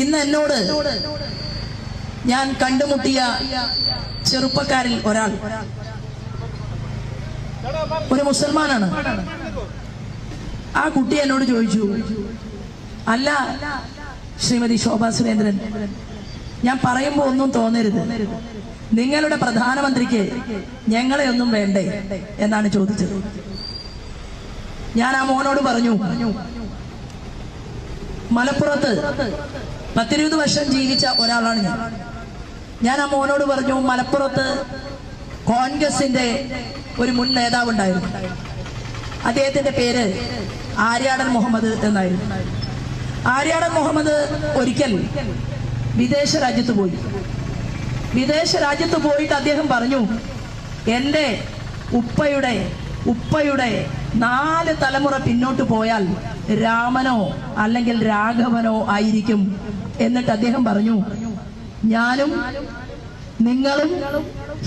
ഇന്ന് എന്നോട് ഞാൻ കണ്ടുമുട്ടിയ ചെറുപ്പക്കാരിൽ ഒരാൾ. ഒരു മുസൽമാനാണ്. ആ കുട്ടി എന്നോട് ചോദിച്ചു അല്ല ശ്രീമതി ശോഭാ സുരേന്ദ്രൻ ഞാൻ പറയുമ്പോൾ ഒന്നും തോന്നരുത്. നിങ്ങളുടെ പ്രധാനമന്ത്രിക്ക് ഞങ്ങളെ ഒന്നും വേണ്ടേ? എന്നാണ് ചോദിച്ചത്. ഞാൻ ആ മോനോട് പറഞ്ഞു മലപ്പുറത്ത് പത്തിരുപത് വർഷം ജീവിച്ച ഒരാളാണ് ഞാൻ. ഞാൻ ആ മോനോട് പറഞ്ഞു മലപ്പുറത്ത് കോൺഗ്രസിന്റെ ഒരു മുൻ നേതാവ് ഉണ്ടായിരുന്നു. അദ്ദേഹത്തിന്റെ പേര് ആര്യാടൻ മുഹമ്മദ് എന്നായിരുന്നു. ആര്യാടൻ മുഹമ്മദ് ഒരിക്കൽ വിദേശ രാജ്യത്ത് പോയി. വിദേശ രാജ്യത്ത് പോയിട്ട് അദ്ദേഹം പറഞ്ഞു എന്റെ ഉപ്പയുടെ ഉപ്പയുടെ നാല് തലമുറ പിന്നോട്ട് പോയാൽ രാമനോ അല്ലെങ്കിൽ രാഘവനോ ആയിരിക്കും എന്നിട്ട് അദ്ദേഹം പറഞ്ഞു ഞാനും നിങ്ങളും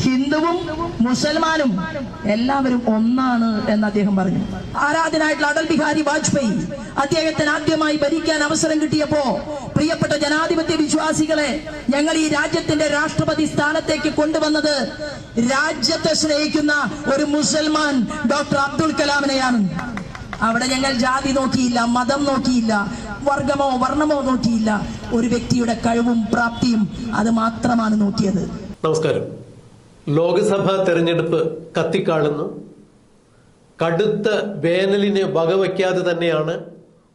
ഹിന്ദുവും മുസൽമാനും എല്ലാവരും ഒന്നാണ് എന്ന് അദ്ദേഹം പറഞ്ഞു. ആരാധനായിട്ടുള്ള അടൽ ബിഹാരി വാജ്പേയി അദ്ദേഹത്തിന് ആദ്യമായി ഭരിക്കാൻ അവസരം കിട്ടിയപ്പോ പ്രിയപ്പെട്ട ജനാധിപത്യ വിശ്വാസികളെ ഞങ്ങൾ ഈ രാജ്യത്തിന്റെ രാഷ്ട്രപതി സ്ഥാനത്തേക്ക് കൊണ്ടുവന്നത് രാജ്യത്തെ സ്നേഹിക്കുന്ന ഒരു മുസൽമാൻ ഡോക്ടർ അബ്ദുൽ കലാമിനെയാണ്. അവിടെ ഞങ്ങൾ ജാതി നോക്കിയില്ല മതം നോക്കിയില്ല വർഗമോ വർണമോ നോക്കിയില്ല. ഒരു വ്യക്തിയുടെ കഴിവും പ്രാപ്തിയും അത് മാത്രമാണ് നോക്കിയത്. നമസ്കാരം. ലോക്സഭാ തെരഞ്ഞെടുപ്പ് കത്തിക്കാളുന്നു. കടുത്ത വേനലിന് വകവയ്ക്കാതെ തന്നെയാണ്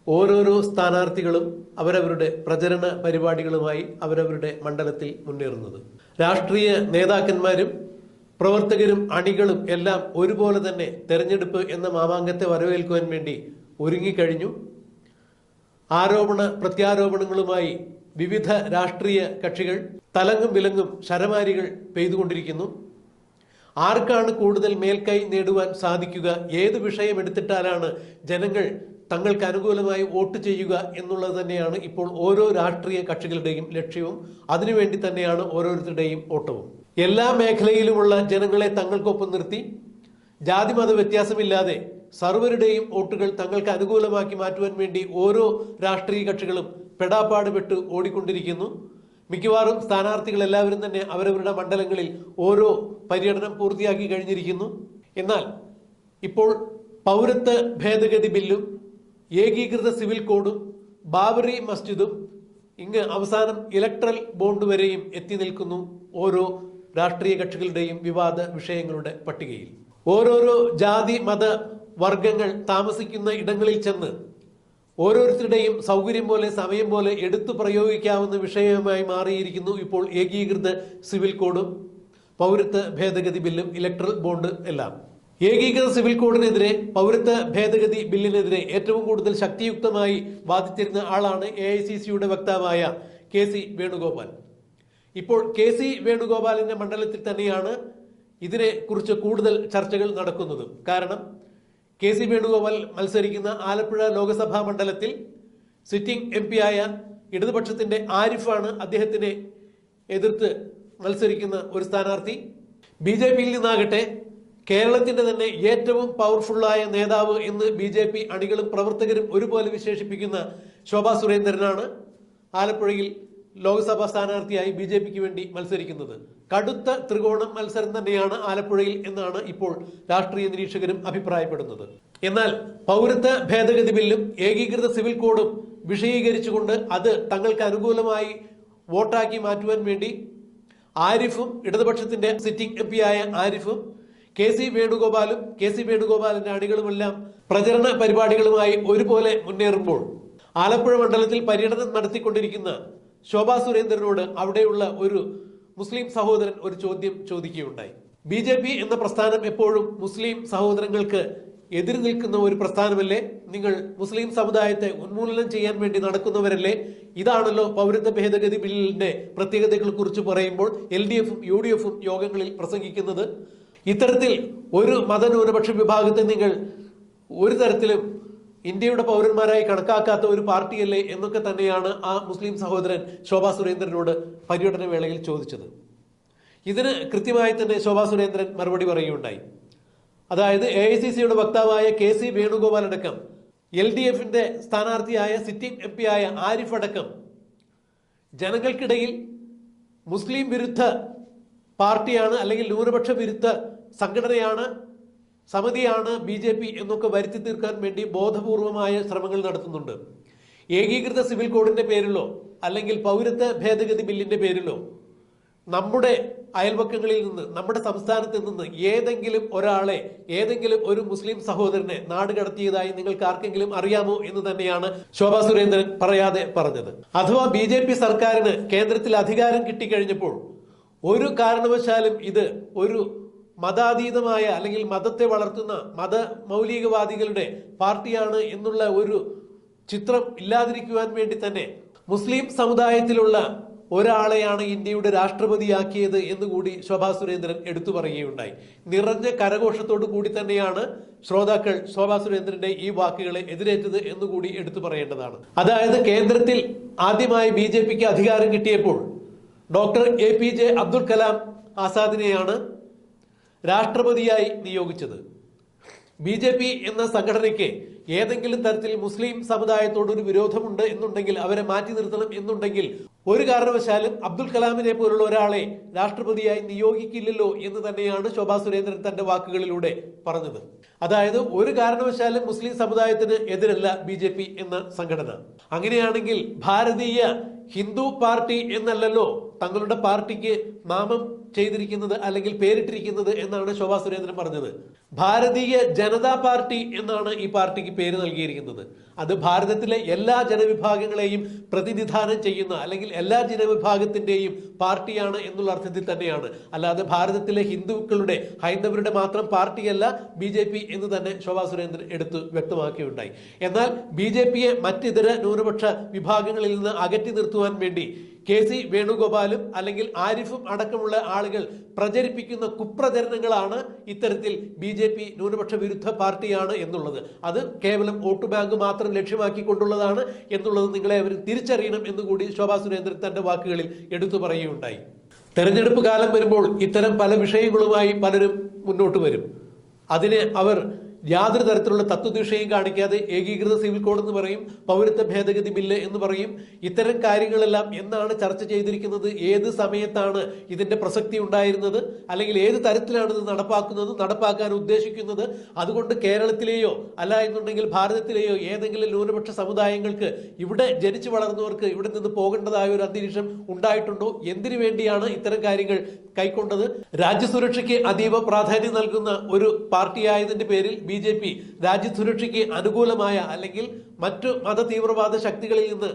ഓരോരോ സ്ഥാനാർത്ഥികളും അവരവരുടെ പ്രചരണ പരിപാടികളുമായി അവരവരുടെ മണ്ഡലത്തിൽ മുന്നേറുന്നത്. രാഷ്ട്രീയ നേതാക്കന്മാരും പ്രവർത്തകരും അണികളും എല്ലാം ഒരുപോലെ തന്നെ തെരഞ്ഞെടുപ്പ് എന്ന മാമാങ്കത്തെ വരവേൽക്കുവാൻ വേണ്ടി ഒരുങ്ങിക്കഴിഞ്ഞു. ആരോപണ പ്രത്യാരോപണങ്ങളുമായി വിവിധ രാഷ്ട്രീയ കക്ഷികൾ തലങ്ങും വിലങ്ങും ശരമാരികൾ പെയ്തുകൊണ്ടിരിക്കുന്നു. ആർക്കാണ് കൂടുതൽ മേൽക്കൈ നേടുവാൻ സാധിക്കുക? ഏത് വിഷയം എടുത്തിട്ടാലാണ് ജനങ്ങൾ തങ്ങൾക്ക് അനുകൂലമായി വോട്ട് ചെയ്യുക എന്നുള്ളത് തന്നെയാണ് ഇപ്പോൾ ഓരോ രാഷ്ട്രീയ കക്ഷികളുടെയും ലക്ഷ്യവും. അതിനുവേണ്ടി തന്നെയാണ് ഓരോരുത്തരുടെയും ഓട്ടവും. എല്ലാ മേഖലയിലുമുള്ള ജനങ്ങളെ തങ്ങൾക്കൊപ്പം നിർത്തി. ജാതി മത വ്യത്യാസമില്ലാതെ സർവരുടെയും വോട്ടുകൾ തങ്ങൾക്ക് അനുകൂലമാക്കി മാറ്റുവാൻ വേണ്ടി ഓരോ രാഷ്ട്രീയ കക്ഷികളും പെടാപ്പാടുപെട്ട് ഓടിക്കൊണ്ടിരിക്കുന്നു. മിക്കവാറും സ്ഥാനാർത്ഥികൾ എല്ലാവരും തന്നെ അവരവരുടെ മണ്ഡലങ്ങളിൽ ഓരോ പര്യടനം പൂർത്തിയാക്കി കഴിഞ്ഞിരിക്കുന്നു. എന്നാൽ ഇപ്പോൾ പൗരത്വ ഭേദഗതി ബില്ലും ഏകീകൃത സിവിൽ കോഡും ബാബറി മസ്ജിദും ഇങ്ങ് അവസാനം ഇലക്ട്രൽ ബോണ്ട് വരെയും എത്തി നിൽക്കുന്നു ഓരോ രാഷ്ട്രീയ കക്ഷികളുടെയും വിവാദ വിഷയങ്ങളുടെ പട്ടികയിൽ. ഓരോരോ ജാതി മത വർഗങ്ങൾ താമസിക്കുന്ന ഇടങ്ങളിൽ ചെന്ന് ഓരോരുത്തരുടെയും സൗകര്യം പോലെ സമയം പോലെ എടുത്തു പ്രയോഗിക്കാവുന്ന വിഷയമായി മാറിയിരിക്കുന്നു ഇപ്പോൾ ഏകീകൃത സിവിൽ കോഡും പൗരത്വ ഭേദഗതി ബില്ലും ഇലക്ട്രൽ ബോണ്ട് എല്ലാം. ഏകീകൃത സിവിൽ കോഡിനെതിരെ പൗരത്വ ഭേദഗതി ബില്ലിനെതിരെ ഏറ്റവും കൂടുതൽ ശക്തിയുക്തമായി വാദിച്ചിരുന്ന ആളാണ് എ ഐ സി സിയുടെ വക്താവായ കെ സി വേണുഗോപാൽ. ഇപ്പോൾ കെ സി വേണുഗോപാലിന്റെ മണ്ഡലത്തിൽ തന്നെയാണ് ഇതിനെക്കുറിച്ച് കൂടുതൽ ചർച്ചകൾ നടക്കുന്നത്. കാരണം കെ സി വേണുഗോപാൽ മത്സരിക്കുന്ന ആലപ്പുഴ ലോക്സഭാ മണ്ഡലത്തിൽ സിറ്റിംഗ് എം ആയ ഇടതുപക്ഷത്തിന്റെ ആരിഫാണ് അദ്ദേഹത്തിനെ എതിർത്ത് മത്സരിക്കുന്ന ഒരു സ്ഥാനാർത്ഥി. ബി ജെ പിയിൽ നിന്നാകട്ടെ കേരളത്തിന്റെ തന്നെ ഏറ്റവും പവർഫുള്ളായ നേതാവ് എന്ന് ബി ജെ പി അണികളും പ്രവർത്തകരും ഒരുപോലെ വിശേഷിപ്പിക്കുന്ന ശോഭാ സുരേന്ദ്രനാണ്. ആലപ്പുഴയിൽ ലോക്സഭാ സ്ഥാനാർത്ഥിയായി ബി ജെ പിക്ക് വേണ്ടി മത്സരിക്കുന്നത്. കടുത്ത ത്രികോണം മത്സരം തന്നെയാണ് ആലപ്പുഴയിൽ എന്നാണ് ഇപ്പോൾ രാഷ്ട്രീയ നിരീക്ഷകരും അഭിപ്രായപ്പെടുന്നത്. എന്നാൽ പൗരത്വ ഭേദഗതി ബില്ലും ഏകീകൃത സിവിൽ കോഡും വിഷയീകരിച്ചുകൊണ്ട് അത് തങ്ങൾക്ക് അനുകൂലമായി വോട്ടാക്കി മാറ്റുവാൻ വേണ്ടി ആരിഫും ഇടതുപക്ഷത്തിന്റെ സിറ്റിംഗ് എം ആയ ആരിഫും കെ സി വേണുഗോപാലും കെ സി വേണുഗോപാലിന്റെ അണികളുമെല്ലാം പ്രചരണ പരിപാടികളുമായി ഒരുപോലെ മുന്നേറുമ്പോൾ ആലപ്പുഴ മണ്ഡലത്തിൽ പര്യടനം നടത്തിക്കൊണ്ടിരിക്കുന്ന ശോഭാ സുരേന്ദ്രനോട് അവിടെയുള്ള ഒരു മുസ്ലിം സഹോദരൻ ഒരു ചോദ്യം ചോദിക്കുകയുണ്ടായി. ബി ജെ പി എന്ന പ്രസ്ഥാനം എപ്പോഴും മുസ്ലിം സഹോദരങ്ങൾക്ക് എതിര് നിൽക്കുന്ന ഒരു പ്രസ്ഥാനമല്ലേ? നിങ്ങൾ മുസ്ലിം സമുദായത്തെ ഉന്മൂലനം ചെയ്യാൻ വേണ്ടി നടക്കുന്നവരല്ലേ? ഇതാണല്ലോ പൗരത്വ ഭേദഗതി ബില്ലിന്റെ പ്രത്യേകതകളെ കുറിച്ച് പറയുമ്പോൾ എൽ ഡി എഫും യു ഡി എഫും യോഗങ്ങളിൽ പ്രസംഗിക്കുന്നത് ഇത്തരത്തിൽ ഒരു മതന്യൂനപക്ഷ വിഭാഗത്തെ നിങ്ങൾ ഒരു തരത്തിലും ഇന്ത്യയുടെ പൗരന്മാരായി കണക്കാക്കാത്ത ഒരു പാർട്ടിയല്ലേ എന്നൊക്കെ തന്നെയാണ് ആ മുസ്ലിം സഹോദരൻ ശോഭാ സുരേന്ദ്രനോട് പര്യടന വേളയിൽ ചോദിച്ചത്. ഇതിന് കൃത്യമായി തന്നെ ശോഭാ സുരേന്ദ്രൻ മറുപടി പറയുകയുണ്ടായി. അതായത് എ ഐ സി സിയുടെ വക്താവായ കെ സി വേണുഗോപാൽ അടക്കം എൽ ഡി എഫിന്റെ സ്ഥാനാർത്ഥിയായ സിറ്റിംഗ് എം പി ആയ ആരിഫ് അടക്കം ജനങ്ങൾക്കിടയിൽ മുസ്ലിം വിരുദ്ധ പാർട്ടിയാണ് അല്ലെങ്കിൽ ന്യൂനപക്ഷ വിരുദ്ധ സംഘടനയാണ് സമിതിയാണ് ബി ജെ പി എന്നൊക്കെ വരുത്തി തീർക്കാൻ വേണ്ടി ബോധപൂർവമായ ശ്രമങ്ങൾ നടത്തുന്നുണ്ട്. ഏകീകൃത സിവിൽ കോഡിന്റെ പേരിലോ അല്ലെങ്കിൽ പൗരത്വ ഭേദഗതി ബില്ലിന്റെ പേരിലോ നമ്മുടെ അയൽവക്കങ്ങളിൽ നിന്ന് നമ്മുടെ സംസ്ഥാനത്ത് നിന്ന് ഏതെങ്കിലും ഒരാളെ ഏതെങ്കിലും ഒരു മുസ്ലിം സഹോദരനെ നാട് കടത്തിയതായി നിങ്ങൾക്ക് ആർക്കെങ്കിലും അറിയാമോ എന്ന് തന്നെയാണ് ശോഭാ സുരേന്ദ്രൻ പറയാതെ പറഞ്ഞത്. അഥവാ ബി ജെ പി സർക്കാരിന് കേന്ദ്രത്തിൽ അധികാരം കിട്ടിക്കഴിഞ്ഞപ്പോൾ ഒരു കാരണവശാലും ഇത് ഒരു മതാതീതമായ അല്ലെങ്കിൽ മതത്തെ വളർത്തുന്ന മത മൗലികവാദികളുടെ പാർട്ടിയാണ് എന്നുള്ള ഒരു ചിത്രം ഇല്ലാതിരിക്കുവാൻ വേണ്ടി തന്നെ മുസ്ലിം സമുദായത്തിലുള്ള ഒരാളെയാണ് ഇന്ത്യയുടെ രാഷ്ട്രപതിയാക്കിയത് എന്നുകൂടി ശോഭാ സുരേന്ദ്രൻ എടുത്തു പറയുകയുണ്ടായി. നിറഞ്ഞ കരഘോഷത്തോടു കൂടി തന്നെയാണ് ശ്രോതാക്കൾ ശോഭാ സുരേന്ദ്രന്റെ ഈ വാക്കുകളെ എതിരേറ്റത് എന്നുകൂടി എടുത്തു പറയേണ്ടതാണ്. അതായത് കേന്ദ്രത്തിൽ ആദ്യമായി ബി ജെ പിക്ക് അധികാരം കിട്ടിയപ്പോൾ doctor A P J Abdul Kalam ആസാദിനെയാണ് രാഷ്ട്രപതിയായി നിയോഗിച്ചത്. ബി ജെ പി എന്ന സംഘടനയ്ക്ക് ഏതെങ്കിലും തരത്തിൽ മുസ്ലിം സമുദായത്തോട് ഒരു വിരോധമുണ്ട് എന്നുണ്ടെങ്കിൽ അവരെ മാറ്റി നിർത്തണം എന്നുണ്ടെങ്കിൽ ഒരു കാരണവശാലും അബ്ദുൽ കലാമിനെ പോലുള്ള ഒരാളെ രാഷ്ട്രപതിയായി നിയോഗിക്കില്ലല്ലോ എന്ന് തന്നെയാണ് ശോഭാ സുരേന്ദ്രൻ തന്റെ വാക്കുകളിലൂടെ പറഞ്ഞത്. അതായത് ഒരു കാരണവശാലും മുസ്ലിം സമുദായത്തിന് എതിരല്ല ബി ജെ പി എന്ന സംഘടന. അങ്ങനെയാണെങ്കിൽ ഭാരതീയ ഹിന്ദു പാർട്ടി എന്നല്ലല്ലോ തങ്ങളുടെ പാർട്ടിക്ക് നാമം ചെയ്തിരിക്കുന്നത് അല്ലെങ്കിൽ പേരിട്ടിരിക്കുന്നത് എന്നാണ് ശോഭാ സുരേന്ദ്രൻ പറഞ്ഞത്. ഭാരതീയ ജനതാ പാർട്ടി എന്നാണ് ഈ പാർട്ടിക്ക് പേര് നൽകിയിരിക്കുന്നത്. അത് ഭാരതത്തിലെ എല്ലാ ജനവിഭാഗങ്ങളെയും പ്രതിനിധാനം ചെയ്യുന്ന അല്ലെങ്കിൽ എല്ലാ ജനവിഭാഗത്തിന്റെയും പാർട്ടിയാണ് എന്നുള്ള അർത്ഥത്തിൽ തന്നെയാണ്. അല്ലാതെ ഭാരതത്തിലെ ഹിന്ദുക്കളുടെ ഹൈന്ദവരുടെ മാത്രം പാർട്ടിയല്ല ബി ജെ പി എന്ന് തന്നെ ശോഭാ സുരേന്ദ്രൻ എടുത്തു വ്യക്തമാക്കിയുണ്ടായി എന്നാൽ ബി ജെ പിയെ മറ്റിതര ന്യൂനപക്ഷ വിഭാഗങ്ങളിൽ നിന്ന് അകറ്റി നിർത്തുവാൻ വേണ്ടി കെ സി വേണുഗോപാലും അല്ലെങ്കിൽ ആരിഫും അടക്കമുള്ള ആളുകൾ പ്രചരിപ്പിക്കുന്ന കുപ്രചരണങ്ങളാണ് ഇത്തരത്തിൽ ബി ജെ പി ന്യൂനപക്ഷ വിരുദ്ധ പാർട്ടിയാണ് എന്നുള്ളത്. അത് കേവലം വോട്ട് ബാങ്ക് മാത്രം ലക്ഷ്യമാക്കിക്കൊണ്ടുള്ളതാണ് എന്നുള്ളത് നിങ്ങളെ അവർ തിരിച്ചറിയണം എന്നുകൂടി ശോഭാ സുരേന്ദ്രൻ തന്റെ വാക്കുകളിൽ എടുത്തു പറയുകയുണ്ടായി. തെരഞ്ഞെടുപ്പ് കാലം വരുമ്പോൾ ഇത്തരം പല വിഷയങ്ങളുമായി പലരും മുന്നോട്ട് വരും. അതിനെ അവർ യാതൊരു തരത്തിലുള്ള തത്വദീക്ഷയും കാണിക്കാതെ ഏകീകൃത സിവിൽ കോഡ് എന്ന് പറയും പൗരത്വ ഭേദഗതി ബില്ല് എന്ന് പറയും. ഇത്തരം കാര്യങ്ങളെല്ലാം എന്നാണ് ചർച്ച ചെയ്തിരിക്കുന്നത്? ഏത് സമയത്താണ് ഇതിന്റെ പ്രസക്തി ഉണ്ടായിരുന്നത്? അല്ലെങ്കിൽ ഏത് തരത്തിലാണ് ഇത് നടപ്പാക്കുന്നത് നടപ്പാക്കാൻ ഉദ്ദേശിക്കുന്നത്? അതുകൊണ്ട് കേരളത്തിലെയോ അല്ല എന്നുണ്ടെങ്കിൽ ഭാരതത്തിലെയോ ഏതെങ്കിലും ന്യൂനപക്ഷ സമുദായങ്ങൾക്ക് ഇവിടെ ജനിച്ചു വളർന്നവർക്ക് ഇവിടെ നിന്ന് പോകേണ്ടതായ ഒരു അന്തരീക്ഷം ഉണ്ടായിട്ടുണ്ടോ? എന്തിനു വേണ്ടിയാണ് ഇത്തരം കാര്യങ്ങൾ കൈക്കൊണ്ടത്. രാജ്യസുരക്ഷയ്ക്ക് അതീവ പ്രാധാന്യം നൽകുന്ന ഒരു പാർട്ടിയായതിന്റെ പേരിൽ ബി ജെ പി രാജ്യസുരക്ഷയ്ക്ക് അനുകൂലമായ അല്ലെങ്കിൽ മറ്റു മത തീവ്രവാദ ശക്തികളിൽ നിന്ന്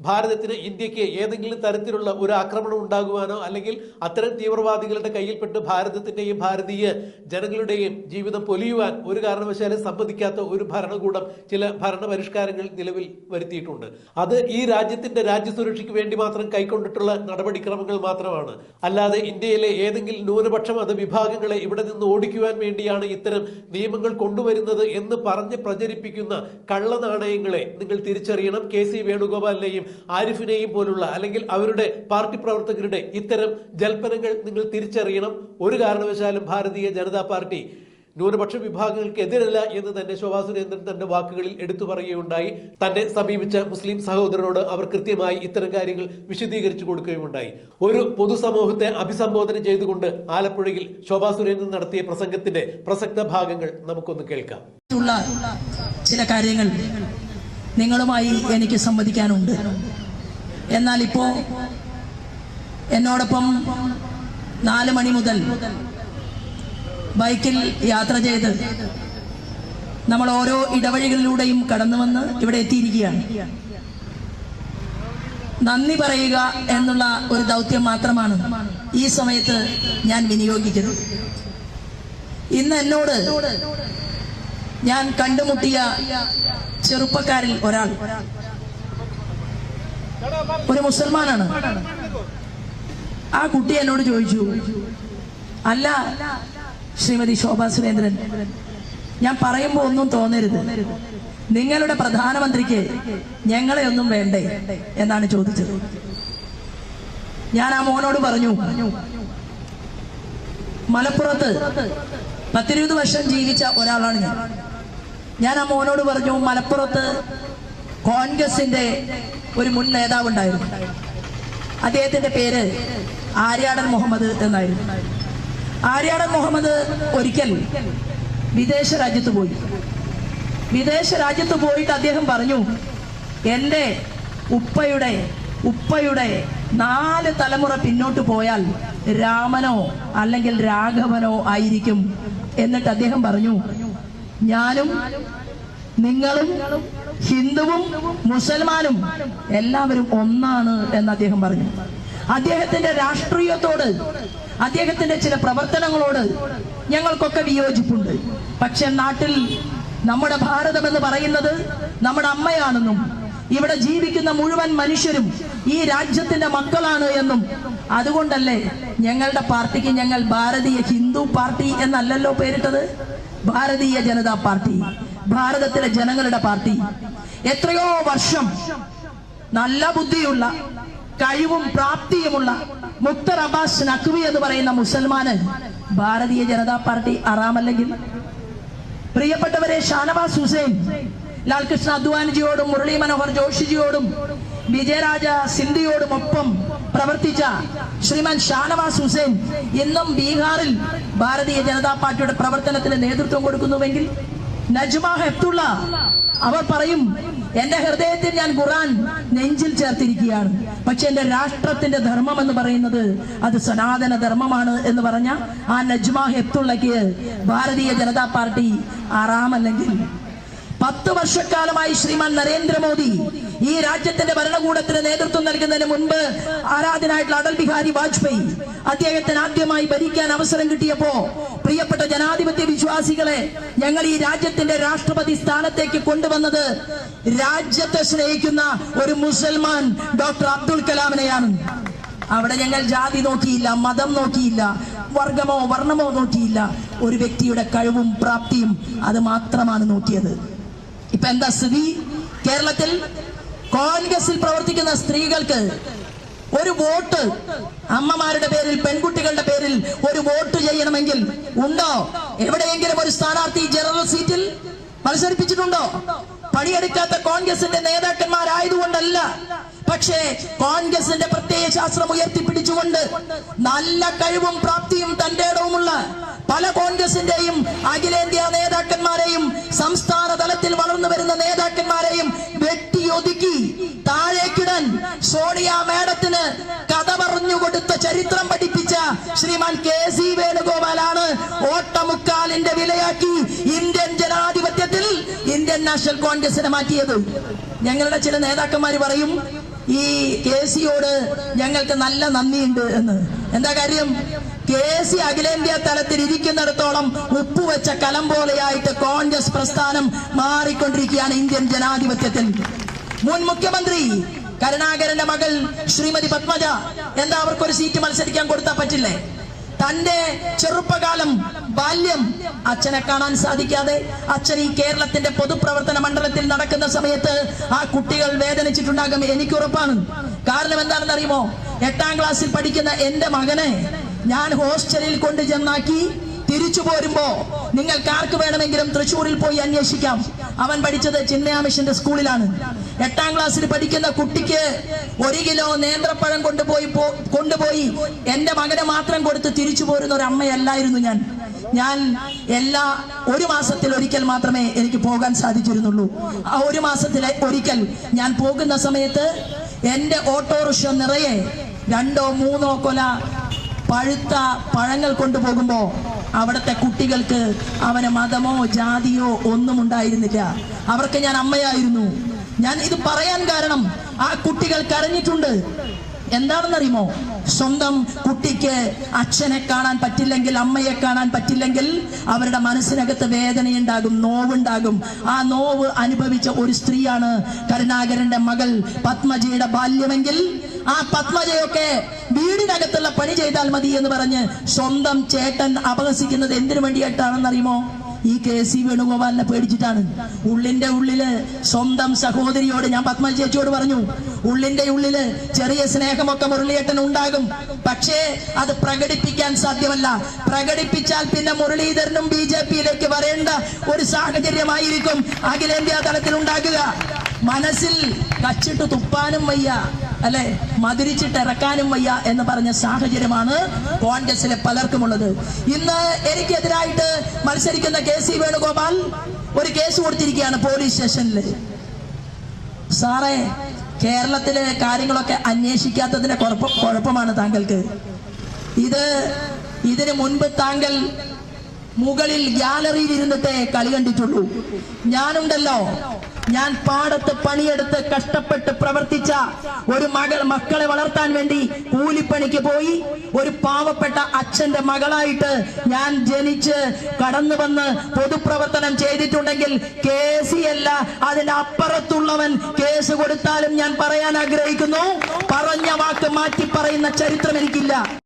ഭാരതത്തിന് ഇന്ത്യയ്ക്ക് ഏതെങ്കിലും തരത്തിലുള്ള ഒരു ആക്രമണം ഉണ്ടാകുവാനോ അല്ലെങ്കിൽ അത്തരം തീവ്രവാദികളുടെ കയ്യിൽപ്പെട്ട് ഭാരതത്തിന്റെയും ഭാരതീയ ജനങ്ങളുടെയും ജീവിതം പൊലിയുവാൻ ഒരു കാരണവശാലും സമ്മതിക്കാത്ത ഒരു ഭരണകൂടം ചില ഭരണപരിഷ്കാരങ്ങൾ നിലവിൽ വരുത്തിയിട്ടുണ്ട്. അത് ഈ രാജ്യത്തിന്റെ രാജ്യസുരക്ഷയ്ക്ക് വേണ്ടി മാത്രം കൈക്കൊണ്ടിട്ടുള്ള നടപടിക്രമങ്ങൾ മാത്രമാണ്. അല്ലാതെ ഇന്ത്യയിലെ ഏതെങ്കിലും ന്യൂനപക്ഷ മതവിഭാഗങ്ങളെ ഇവിടെ നിന്ന് ഓടിക്കുവാൻ വേണ്ടിയാണ് ഇത്തരം നിയമങ്ങൾ കൊണ്ടുവരുന്നത് എന്ന് പറഞ്ഞ് പ്രചരിപ്പിക്കുന്ന കള്ളനാണയങ്ങളെ നിങ്ങൾ തിരിച്ചറിയണം. കെ സി വേണുഗോപാലിനെയും ആരിഫിനെയും പോലുള്ള അല്ലെങ്കിൽ അവരുടെ പാർട്ടി പ്രവർത്തകരുടെ ഇത്തരം ജൽപ്പനങ്ങൾ നിങ്ങൾ തിരിച്ചറിയണം. ഒരു കാരണവശാലും ഭാരതീയ ജനതാ പാർട്ടി ന്യൂനപക്ഷ വിഭാഗങ്ങൾക്ക് എതിരല്ല എന്ന് തന്നെ ശോഭാ സുരേന്ദ്രൻ തന്റെ വാക്കുകളിൽ എടുത്തു പറയുകയുണ്ടായി. തന്നെ സമീപിച്ച മുസ്ലിം സഹോദരനോട് അവർ കൃത്യമായി ഇത്തരം കാര്യങ്ങൾ വിശദീകരിച്ചു കൊടുക്കുകയുണ്ടായി ഒരു പൊതുസമൂഹത്തെ അഭിസംബോധന ചെയ്തുകൊണ്ട് ആലപ്പുഴയിൽ ശോഭാ സുരേന്ദ്രൻ നടത്തിയ പ്രസംഗത്തിന്റെ പ്രസക്ത ഭാഗങ്ങൾ നമുക്കൊന്ന് കേൾക്കാം. ചില കാര്യങ്ങൾ നിങ്ങളുമായി എനിക്ക് സംവദിക്കാനുണ്ട്. എന്നാൽ ഇപ്പോ എന്നോടൊപ്പം നാല് മണി മുതൽ ബൈക്കിൽ യാത്ര ചെയ്ത് നമ്മൾ ഓരോ ഇടവഴികളിലൂടെയും കടന്നു വന്ന് ഇവിടെ എത്തിയിരിക്കുകയാണ്. നന്ദി പറയുക എന്നുള്ള ഒരു ദൗത്യം മാത്രമാണ് ഈ സമയത്ത് ഞാൻ വിനിയോഗിക്കുന്നത്. ഇന്ന് എന്നോട് ഞാൻ കണ്ടുമുട്ടിയ ചെറുപ്പക്കാരിൽ ഒരാൾ. ഒരു മുസൽമാനാണ്. ആ കുട്ടി എന്നോട് ചോദിച്ചു അല്ല ശ്രീമതി ശോഭാ സുരേന്ദ്രൻ ഞാൻ പറയുമ്പോൾ ഒന്നും തോന്നരുത്. നിങ്ങളുടെ പ്രധാനമന്ത്രിക്ക് ഞങ്ങളെ ഒന്നും വേണ്ടേ? എന്നാണ് ചോദിച്ചത്. ഞാൻ ആ മോനോട് പറഞ്ഞു മലപ്പുറത്ത് പത്തിരുപത് വർഷം ജീവിച്ച ഒരാളാണ് ഞാൻ. ഞാൻ ആ മോനോട് പറഞ്ഞു മലപ്പുറത്ത് കോൺഗ്രസിന്റെ ഒരു മുൻ നേതാവുണ്ടായിരുന്നു അദ്ദേഹത്തിന്റെ പേര് ആര്യാടൻ മുഹമ്മദ് എന്നായിരുന്നു. ആര്യാടൻ മുഹമ്മദ് ഒരിക്കൽ വിദേശ രാജ്യത്ത് പോയി. വിദേശ രാജ്യത്ത് പോയിട്ട് അദ്ദേഹം പറഞ്ഞു എന്റെ ഉപ്പയുടെ ഉപ്പയുടെ നാല് തലമുറ പിന്നോട്ട് പോയാൽ രാമനോ അല്ലെങ്കിൽ രാഘവനോ ആയിരിക്കും. എന്നിട്ട് അദ്ദേഹം പറഞ്ഞു ഞാനും നിങ്ങളും ഹിന്ദുവും മുസൽമാനും എല്ലാവരും ഒന്നാണ് എന്ന് അദ്ദേഹം പറഞ്ഞു. അദ്ദേഹത്തിന്റെ രാഷ്ട്രീയത്തോട് അദ്ദേഹത്തിന്റെ ചില പ്രവർത്തനങ്ങളോട് ഞങ്ങൾക്കൊക്കെ വിയോജിപ്പുണ്ട്. പക്ഷെ നാട്ടിൽ നമ്മുടെ ഭാരതം എന്ന് പറയുന്നത് നമ്മുടെ അമ്മയാണെന്നും ഇവിടെ ജീവിക്കുന്ന മുഴുവൻ മനുഷ്യരും ഈ രാജ്യത്തിന്റെ മക്കളാണ് എന്നും. അതുകൊണ്ടല്ലേ ഞങ്ങളുടെ പാർട്ടിക്ക് ഞങ്ങൾ ഭാരതീയ ഹിന്ദു പാർട്ടി എന്നല്ലല്ലോ പേരിട്ടത്? ഭാരതീയ ജനതാ പാർട്ടി ഭാരതത്തിലെ ജനങ്ങളുടെ പാർട്ടി. എത്രയോ വർഷം നല്ല ബുദ്ധിയുള്ള കഴിവും പ്രാപ്തിയുമുള്ള മുക്തർ അബ്ബാസ് നഖ്വി എന്ന് പറയുന്ന മുസൽമാന് ഭാരതീയ ജനതാ പാർട്ടി അറാമല്ലെങ്കിൽ. പ്രിയപ്പെട്ടവരെ ഷാനവാസ് ഹുസൈൻ ലാൽകൃഷ്ണ അദ്വാനിജിയോടും മുരളി മനോഹർ ജോഷിജിയോടും വിജയരാജ സിന്ധിയോടും ഒപ്പം പ്രവർത്തിച്ച ശ്രീമാൻ ഷാനവാസ് ഹുസൈൻ ഇന്നും ബീഹാറിൽ ഭാരതീയ ജനതാ പാർട്ടിയുടെ പ്രവർത്തനത്തിന് നേതൃത്വം കൊടുക്കുന്നുവെങ്കിൽ നജ്മ ഹെത്തുള്ള അവർ പറയും എന്റെ ഹൃദയത്തിൽ ഞാൻ ഖുറാൻ നെഞ്ചിൽ ചേർത്തിരിക്കുകയാണ്. പക്ഷെ എന്റെ രാഷ്ട്രത്തിന്റെ ധർമ്മം എന്ന് പറയുന്നത് അത് സനാതന ധർമ്മമാണ് എന്ന് പറഞ്ഞ ആ നജ്മ ഹെത്തുള്ളക്ക് ഭാരതീയ ജനതാ പാർട്ടി ആറാമല്ലെങ്കിൽ പത്ത് വർഷക്കാലമായി ശ്രീമാൻ നരേന്ദ്രമോദി ഈ രാജ്യത്തിന്റെ ഭരണകൂടത്തിന് നേതൃത്വം നൽകുന്നതിന് മുൻപ് ആരാധനായിട്ടുള്ള അടൽ ബിഹാരി വാജ്പേയി അദ്ദേഹത്തിന് ആദ്യമായി ഭരിക്കാൻ അവസരം കിട്ടിയപ്പോ പ്രിയപ്പെട്ട ജനാധിപത്യ വിശ്വാസികളെ ഞങ്ങൾ ഈ രാജ്യത്തിന്റെ രാഷ്ട്രപതി സ്ഥാനത്തേക്ക് കൊണ്ടുവന്നത് രാജ്യത്തെ സ്നേഹിക്കുന്ന ഒരു മുസൽമാൻ ഡോക്ടർ അബ്ദുൽ കലാമിനെയാണ്. അവിടെ ഞങ്ങൾ ജാതി നോക്കിയില്ല മതം നോക്കിയില്ല വർഗമോ വർണമോ നോക്കിയില്ല. ഒരു വ്യക്തിയുടെ കഴിവും പ്രാപ്തിയും അത് മാത്രമാണ് നോക്കിയത്. ഇപ്പൊ എന്താ സ്ഥിതി? കേരളത്തിൽ കോൺഗ്രസിൽ പ്രവർത്തിക്കുന്ന സ്ത്രീകൾക്ക് ഒരു വോട്ട്. അമ്മമാരുടെ പേരിൽ പെൺകുട്ടികളുടെ പേരിൽ ഒരു വോട്ട് ചെയ്യണമെങ്കിൽ ഉണ്ടോ? എവിടെയെങ്കിലും ഒരു സ്ഥാനാർത്ഥി ജനറൽ സീറ്റിൽ മത്സരിപ്പിച്ചിട്ടുണ്ടോ? പണിയെടുക്കാത്ത കോൺഗ്രസിന്റെ നേതാക്കന്മാരായതുകൊണ്ടല്ല. പക്ഷേ കോൺഗ്രസിന്റെ പ്രത്യയ ശാസ്ത്രം ഉയർത്തിപ്പിടിച്ചുകൊണ്ട് നല്ല കഴിവും പ്രാപ്തിയും തന്റെ ഇടവുമുള്ള പല കോൺഗ്രസിന്റെയും അഖിലേന്ത്യാ നേതാക്കന്മാരെയും സംസ്ഥാന തലത്തിൽ വളർന്നു വരുന്ന നേതാക്കന്മാരെയും വെട്ടിയൊതുക്കി താഴേക്കിടാൻ സോണിയ മേഡത്തിന് കഥ പറഞ്ഞു കൊടുത്ത ചരിത്രം പഠിപ്പിച്ച ശ്രീമാൻ കെ സി വേണുഗോപാലാണ് ഓട്ടമുക്കാലിന്റെ വിലയാക്കി ഇന്ത്യൻ ജനാധിപത്യത്തിൽ ഇന്ത്യൻ നാഷണൽ കോൺഗ്രസിനെ മാറ്റിയത്. ഞങ്ങളുടെ ചില നേതാക്കന്മാർ പറയും ഈ കെ സിയോട് ഞങ്ങൾക്ക് നല്ല നന്ദിയുണ്ട് എന്ന്. എന്താ കാര്യം? സി അഖിലേന്ത്യാ തലത്തിൽ ഇരിക്കുന്നിടത്തോളം ഉപ്പുവെച്ച കലം പോലെയായിട്ട് കോൺഗ്രസ് പ്രസ്ഥാനം മാറിക്കൊണ്ടിരിക്കുകയാണ് ഇന്ത്യൻ ജനാധിപത്യത്തിൽ. മുൻ മുഖ്യമന്ത്രി കരുണാകരന്റെ മകൾ ശ്രീമതി പത്മജ എന്താ അവർക്കൊരു സീറ്റ് മത്സരിക്കാൻ കൊടുത്താൽ പറ്റില്ലേ? തന്റെ ചെറുപ്പകാലം ബാല്യം അച്ഛനെ കാണാൻ സാധിക്കാതെ അച്ഛൻ ഈ കേരളത്തിന്റെ പൊതുപ്രവർത്തന മണ്ഡലത്തിൽ നടക്കുന്ന സമയത്ത് ആ കുട്ടികൾ വേദനിച്ചിട്ടുണ്ടാകും. എനിക്ക് ഉറപ്പാണ്. കാരണം എന്താണെന്ന് അറിയുമോ എട്ടാം ക്ലാസ്സിൽ പഠിക്കുന്ന എന്റെ മകനെ ഞാൻ ഹോസ്റ്റലിൽ കൊണ്ട് ചെന്നാക്കി തിരിച്ചു പോരുമ്പോ നിങ്ങൾക്ക് ആർക്ക് വേണമെങ്കിലും തൃശ്ശൂരിൽ പോയി അന്വേഷിക്കാം. അവൻ പഠിച്ചത് ചിന്നയാമിഷന്റെ സ്കൂളിലാണ്. എട്ടാം ക്ലാസ്സിൽ പഠിക്കുന്ന കുട്ടിക്ക് ഒരു കിലോ നേന്ത്രപ്പഴം കൊണ്ടുപോയി കൊണ്ടുപോയി എന്റെ മകനെ മാത്രം കൊടുത്ത് തിരിച്ചു പോരുന്ന ഒരു അമ്മയല്ലായിരുന്നു ഞാൻ. ഞാൻ എല്ലാ ഒരു മാസത്തിൽ ഒരിക്കൽ മാത്രമേ എനിക്ക് പോകാൻ സാധിച്ചിരുന്നുള്ളൂ. ആ ഒരു മാസത്തിൽ ഒരിക്കൽ ഞാൻ പോകുന്ന സമയത്ത് എന്റെ ഓട്ടോറിക്ഷ നിറയെ രണ്ടോ മൂന്നോ കൊല പഴുത്ത പഴങ്ങൾ കൊണ്ടുപോകുമ്പോൾ അവിടുത്തെ കുട്ടികൾക്ക് അവന് മതമോ ജാതിയോ ഒന്നും ഉണ്ടായിരുന്നില്ല. അവർക്ക് ഞാൻ അമ്മയായിരുന്നു. ഞാൻ ഇത് പറയാൻ കാരണം ആ കുട്ടികൾ കരഞ്ഞിട്ടുണ്ട്. എന്താണെന്നറിയുമോ? സ്വന്തം കുട്ടിക്ക് അച്ഛനെ കാണാൻ പറ്റില്ലെങ്കിൽ അമ്മയെ കാണാൻ പറ്റില്ലെങ്കിൽ അവരുടെ മനസ്സിനകത്ത് വേദനയുണ്ടാകും നോവുണ്ടാകും. ആ നോവ് അനുഭവിച്ച ഒരു സ്ത്രീയാണ് കരുണാകരന്റെ മകൾ പത്മജയുടെ ബാല്യമെങ്കിൽ ആ പത്മജയൊക്കെ വീടിനകത്തുള്ള പണി ചെയ്താൽ മതി എന്ന് പറഞ്ഞ് സ്വന്തം ചേട്ടൻ അപഹസിക്കുന്നത് എന്തിനു വേണ്ടിയിട്ടാണെന്നറിയുമോ? ഈ കെ സി വേണുഗോപാലിനെ പേടിച്ചിട്ടാണ്. ഉള്ളിന്റെ ഉള്ളിൽ സ്വന്തം സഹോദരിയോട് ഞാൻ പത്മ ചേച്ചിയോട് പറഞ്ഞു ഉള്ളിന്റെ ഉള്ളിൽ ചെറിയ സ്നേഹമൊക്കെ മുരളിയേട്ടൻ ഉണ്ടാകും. പക്ഷേ അത് പ്രകടിപ്പിക്കാൻ സാധ്യമല്ല. പ്രകടിപ്പിച്ചാൽ പിന്നെ മുരളീധരനും ബി ജെ പിയിലേക്ക് വരേണ്ട ഒരു സാഹചര്യമായിരിക്കും അഖിലേന്ത്യാ തലത്തിൽ ഉണ്ടാകുക. മനസ്സിൽ കച്ചിട്ട് തുപ്പാനും വയ്യ അല്ലെ? മതിരിച്ചിട്ട് ഇറക്കാനും വയ്യ എന്ന് പറഞ്ഞ സാഹചര്യമാണ് കോൺഗ്രസിലെ പലർക്കുമുള്ളത്. ഇന്ന് എനിക്കെതിരായിട്ട് മത്സരിക്കുന്ന കെ സി വേണുഗോപാൽ ഒരു കേസ് കൊടുത്തിരിക്കുകയാണ് പോലീസ് സ്റ്റേഷനിൽ സാറേ കേരളത്തിലെ കാര്യങ്ങളൊക്കെ അന്വേഷിക്കാത്തതിന്റെ കുഴപ്പം കുഴപ്പമാണ് താങ്കൾക്ക്. ഇത് ഇതിനു മുൻപ് താങ്കൾ മുകളിൽ ഗ്യാലറിയിൽ ഇരുന്നിട്ടേ കളി കണ്ടിട്ടുള്ളൂ. ഞാനുണ്ടല്ലോ. ഞാൻ പാടത്ത് പണിയെടുത്ത് കഷ്ടപ്പെട്ട് പ്രവർത്തിച്ച ഒരു മകൾ മക്കളെ വളർത്താൻ വേണ്ടി കൂലിപ്പണിക്ക് പോയി. ഒരു പാവപ്പെട്ട അച്ഛന്റെ മകളായിട്ട് ഞാൻ ജനിച്ച് കടന്നു വന്ന് പൊതുപ്രവർത്തനം ചെയ്തിട്ടുണ്ടെങ്കിൽ കേസി അല്ല അതിന്റെ അപ്പുറത്തുള്ളവൻ കേസ് കൊടുത്താലും ഞാൻ പറയാൻ ആഗ്രഹിക്കുന്നു. പറഞ്ഞ വാക്ക് മാറ്റി പറയുന്ന ചരിത്രം എനിക്കില്ല.